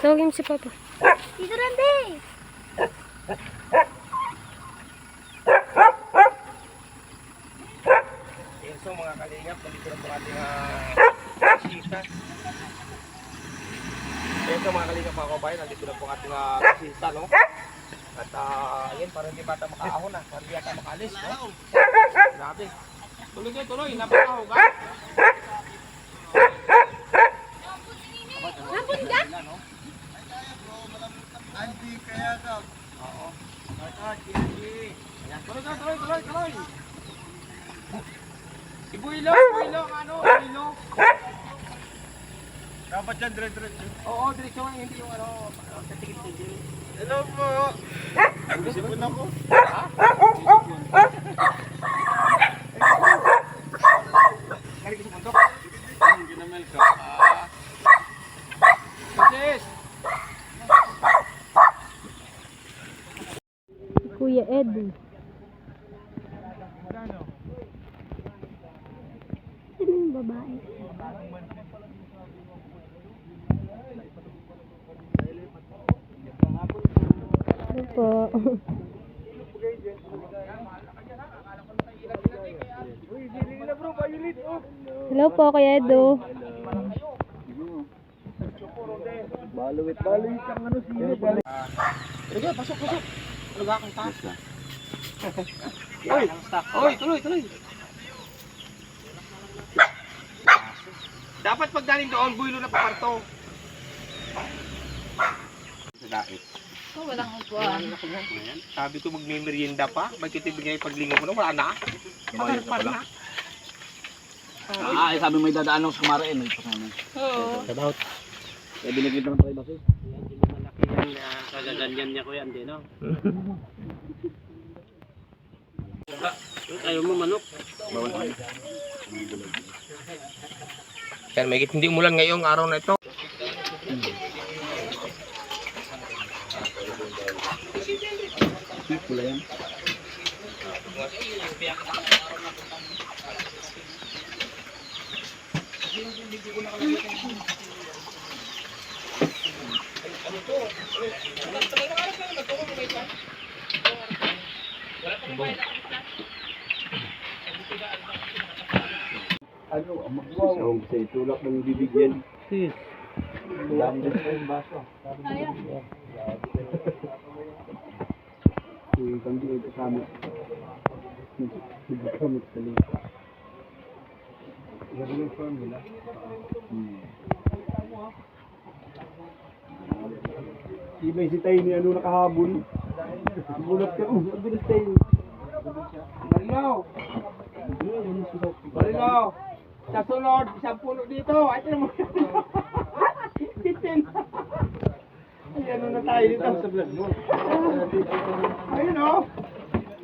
Tawagin mo si Papa. Tito Randy! Yes, so mga kalingap, nandito na po ating uh, sista. Yes, so mga kalingap mga kabayan, nandito na po ating uh, sista, no? At uh, yun, parang hindi bata makaahon na, parang hindi yata makalis, no? Grabe. Tuloy kayo, tuloy, napakahuga. Napun ka? Andy, kaya ka. Oo. Ayan, tuloy ka, tuloy, tuloy, tuloy. Ibuilo, ibuilo, ano, ibuilo. Dapat dyan, dire-diretso. Oo, diretso nga, hindi yung ano, sa tigil-tigil. Hello po. Sipon ako. Galing sa bundok. Ang ginamel ka. Sis! Kuya Edu. Sino yung babae? Ano po? Hello po, Kuya Edu. Baluwit, baluwit ang ano sino. Sige, pasok, pasok. Ano ba akong taas? Oy, oy, tuloy, tuloy. Dapat pag galing doon, builo na paparto. Sa dait. Oh, walang upuan. Sabi ko magme-merienda pa. Bakit ibigay paglingo mo na? Wala na. Magarpar na. Ah, eh, sabi may dadaan ako sa Kumara eh, may pasama. Oo. About. Kaya binigyan naman tayo basi. Kagaganyan niya ko yan, di no? Ayaw mo manok. Kaya may hindi umulan ngayong araw na ito. Pula yan. Ano, magwaw. Sa sa tulak ng bibigyan. Sis. Dami din sa yung baso. Uy, kandi ito kami. Hindi kami sa lipa. Yan yung formula. Hmm. Ibay si tayo ni ano nakahabol. Bulat ka. Uh, ang bilis tayo. Marino! Marino! Sa sunod, isang puno dito. Ay, tinan mo. Bitin. Ay, ano na tayo dito. Sa vlog mo. Ayun o.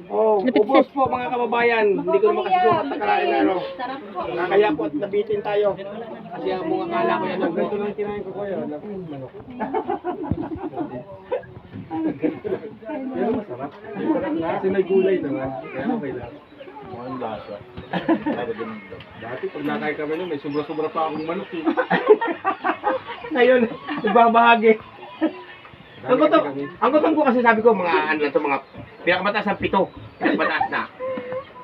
Oh, Lapit ubos po mga kababayan. Hindi ko na makasusukat na kalain na ano. Kaya po at nabitin tayo. Kasi ang mga kala ko yan. Ganito lang kinain ko kuya. Manok. Pero masarap. Kasi may gulay naman. Kaya okay lang. Mukhang lasa. Dati pag nakain kami nun, may sobra-sobra pa akong manok. eh. Ngayon, nagbabahagi. Ang gutom, ang gutom ko kasi sabi ko mga ano na to mga pinakamataas ang pito. Pinakamataas na.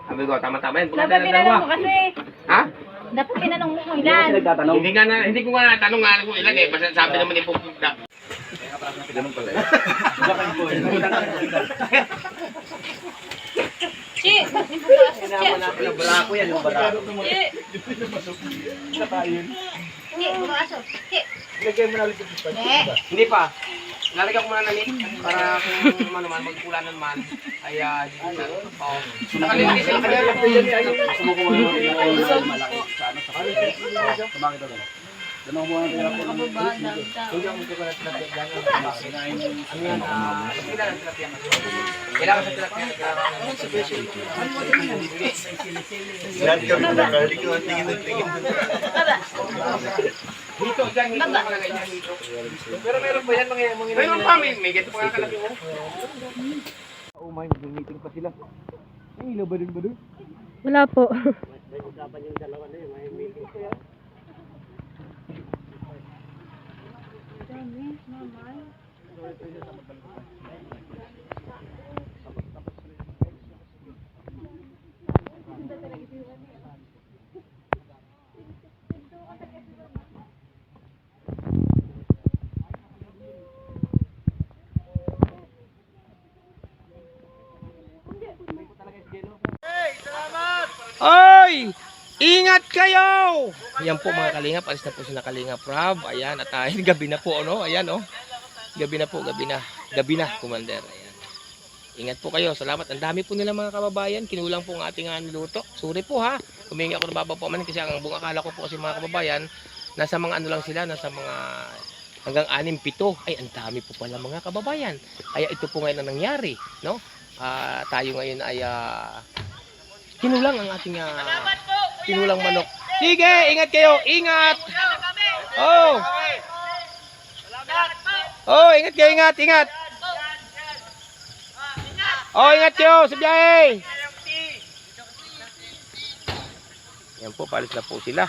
Sabi ko, tama-tama yan. Dapat ng tinanong mo kasi. Ha? Dapat tinanong mo kung ilan. nagtatanong. Hindi nga na, hindi ko nga natanong nga kung ilan eh. Basta sabi naman ni Pupugda. Ganun pala. Chi! May bukas. Chi! Barako yan, yung barako. Chi! Bukas. Chi! Lagay mo na ulit yung Chi! Hindi pa. Lalagyan ko muna ng link para kung ano man, magkulanan man, ay uh, oh. Nakalimutin sila kanina. Subuko mo naman yung malaki sa ano, sa kanila. Tumakit ako. Ganun mo ang kaya ko. Ako magkakalat na tilapia. Ano yan? Kailangan ng tilapia. Kailangan sa tilapia. Kailangan sa special. Yan kami na kali ko. Tingin na tingin. Dito, dyan, dito. Dyan dito. Pero meron ba yan mga mga Meron pa, may, may ganito pa kalaki mo. Oh my, meeting pa sila. Ay, ilaw ba din ba doon? Wala po. Oy! Ingat kayo! Ayan po mga kalingap, alis na po si nakalingap Rob. Ayan, at ah, gabi na po, ano? Ayan, oh. Gabi na po, gabi na. Gabi na, Commander. Ayan. Ingat po kayo. Salamat. Ang dami po nila mga kababayan. Kinulang po ang ating ah, niluto. Sorry po ha. Humingi ako ng baba po man kasi ang buong akala ko po kasi mga kababayan, nasa mga ano lang sila, nasa mga hanggang anim, pito. Ay, ang dami po pala mga kababayan. Kaya ito po ngayon ang nangyari, no? Ah, tayo ngayon ay ah, kinulang ang ating ah, kinulang manok. Sige, ingat kayo, ingat. Oh. Oh, ingat kayo, ingat, ingat. Oh, ingat kayo sa biyahe. Yan po, palis na po sila.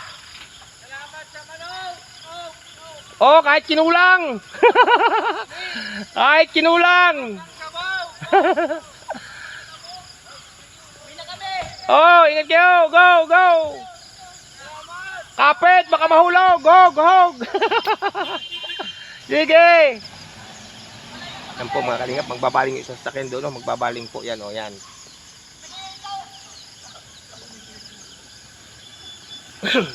Oh, kahit kinulang. kahit kinulang. oh, ingat kayo. Go, go. Kapit, baka mahulog. Go, go. Sige. Yan po mga kalingap, magbabaling isang sakyan doon. oh. Magbabaling po yan, o yan.